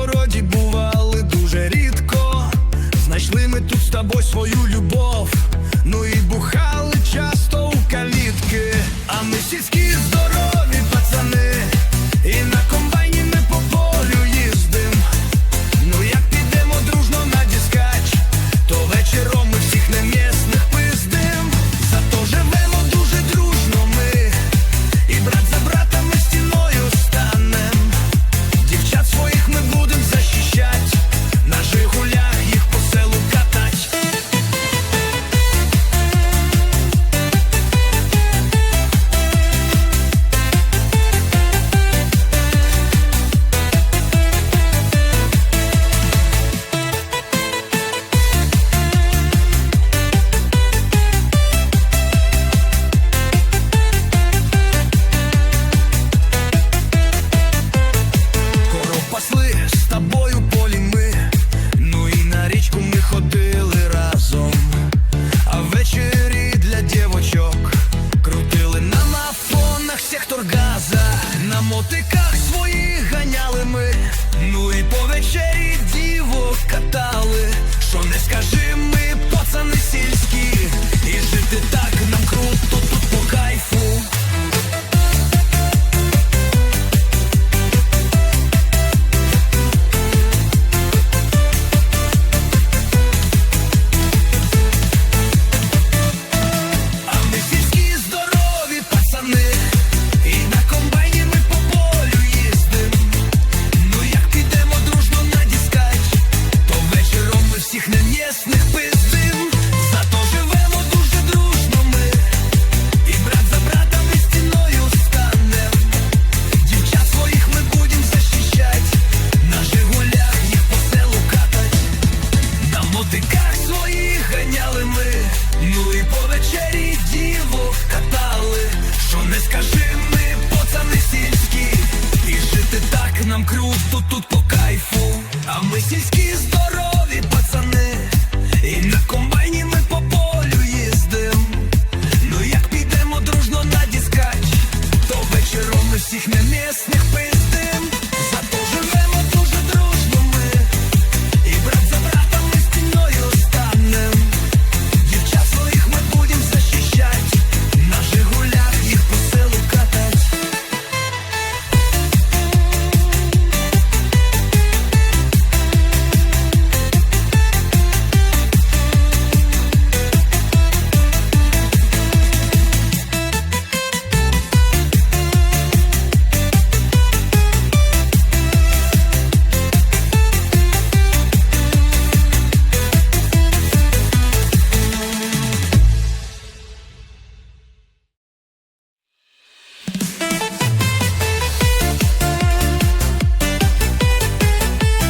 городі бували дуже рідко. Знайшли ми тут з тобою свою любов. Мотиках своїх ганяли ми. Ну і по вечері ну і по вечері дівок катали, що не скажи ми, пацани сільські, і жити так нам круто тут по кайфу, а ми сільські здорові, пацани, і на комбайні ми по полю їздим. Ну як підемо дружно на дискач, то вечором ми всіх немісних пиздим.